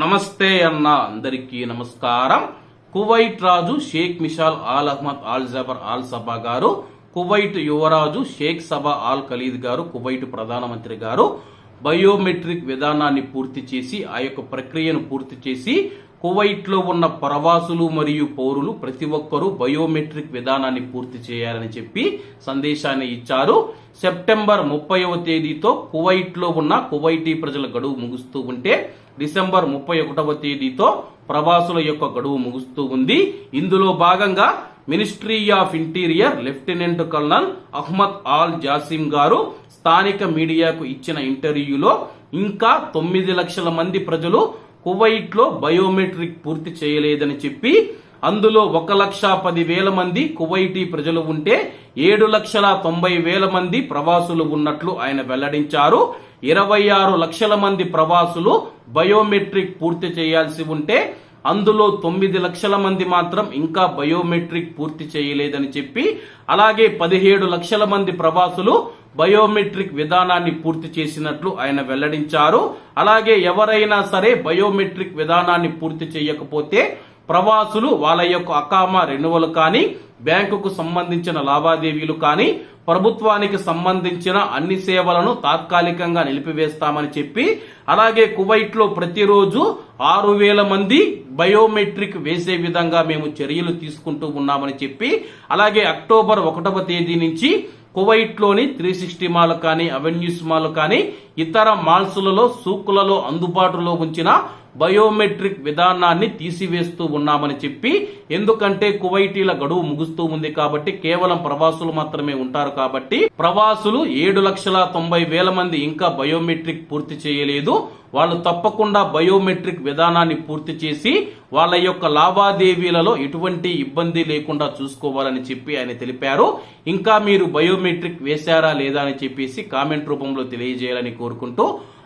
నమస్తే అన్న అందరికీ నమస్కారం. కువైట్ రాజు Sheikh Mishal Al Ahmad Al Jaber Al Sabah గారు కువైట్ యువరాజు షేక్ సభా ఆల్ ఖలీద్ గారు కువైట్ ప్రధానమంత్రి గారు. బయోమెట్రిక్ విధానాన్ని పూర్తి చేసి ఆ యొక్క ప్రక్రియను పూర్తి చేసి కువైట్లో ఉన్న ప్రవాసులు మరియు పౌరులు ప్రతి ఒక్కరూ బయోమెట్రిక్ విధానాన్ని పూర్తి చేయాలని చెప్పి సందేశాన్ని ఇచ్చారు. సెప్టెంబర్ ముప్పైవ తేదీతో కువైట్లో ఉన్న కువైటీ ప్రజల గడువు ముగుస్తూ ఉంటే డిసెంబర్ ముప్పై ఒకటవ తేదీతో ప్రవాసుల యొక్క గడువు ముగుస్తూ ఉంది. ఇందులో భాగంగా ministry of interior lieutenant colonel Ahmad Al Jasim గారు స్థానిక మీడియాకు ఇచ్చిన ఇంటర్వ్యూలో ఇంకా తొమ్మిది లక్షల మంది ప్రజలు కువైట్లో బయోమెట్రిక్ పూర్తి చేయలేదని చెప్పి అందులో ఒక లక్ష పది వేల మంది కువైటీ ప్రజలు ఉంటే ఏడు లక్షల తొంభై వేల మంది ప్రవాసులు ఉన్నట్లు ఆయన వెల్లడించారు. ఇరవై ఆరు లక్షల మంది ప్రవాసులు బయోమెట్రిక్ పూర్తి చేయాల్సి ఉంటే అందులో తొమ్మిది లక్షల మంది మాత్రం ఇంకా బయోమెట్రిక్ పూర్తి చేయలేదని చెప్పి అలాగే పదిహేడు లక్షల మంది ప్రవాసులు బయోమెట్రిక్ విధానాన్ని పూర్తి చేసినట్లు ఆయన వెల్లడించారు. అలాగే ఎవరైనా సరే బయోమెట్రిక్ విధానాన్ని పూర్తి చేయకపోతే ప్రవాసులు వాళ్ళ యొక్క అకామా రెన్యువల్ కానీ బ్యాంకుకు సంబంధించిన లావాదేవీలు కానీ ప్రభుత్వానికి సంబంధించిన అన్ని సేవలను తాత్కాలికంగా నిలిపివేస్తామని చెప్పి అలాగే కువైట్లో ప్రతిరోజు ఆరు వేల మంది బయోమెట్రిక్ వేసే విధంగా మేము చర్యలు తీసుకుంటూ ఉన్నామని చెప్పి అలాగే అక్టోబర్ ఒకటవ తేదీ నుంచి కువైట్లోని త్రీ సిక్స్టీ మాల్ కానీ అవెన్యూస్ మాల్ కానీ ఇతర మాల్స్లలో సూకులలో అందుబాటులో ఉంచిన బయోమెట్రిక్ విధానాన్ని తీసివేస్తూ ఉన్నామని చెప్పి ఎందుకంటే కువైటీల గడువు ముగుస్తూ ఉంది కాబట్టి కేవలం ప్రవాసులు మాత్రమే ఉంటారు కాబట్టి ప్రవాసులు ఏడు లక్షల తొంభై వేల మంది ఇంకా బయోమెట్రిక్ పూర్తి చేయలేదు. వాళ్ళు తప్పకుండా బయోమెట్రిక్ విధానాన్ని పూర్తి చేసి వాళ్ళ యొక్క లావాదేవీలలో ఎటువంటి ఇబ్బంది లేకుండా చూసుకోవాలని చెప్పి ఆయన తెలిపారు. ఇంకా మీరు బయోమెట్రిక్ వేశారా లేదా అని చెప్పేసి కామెంట్ రూపంలో తెలియజేయాలని కోరుకుంటూ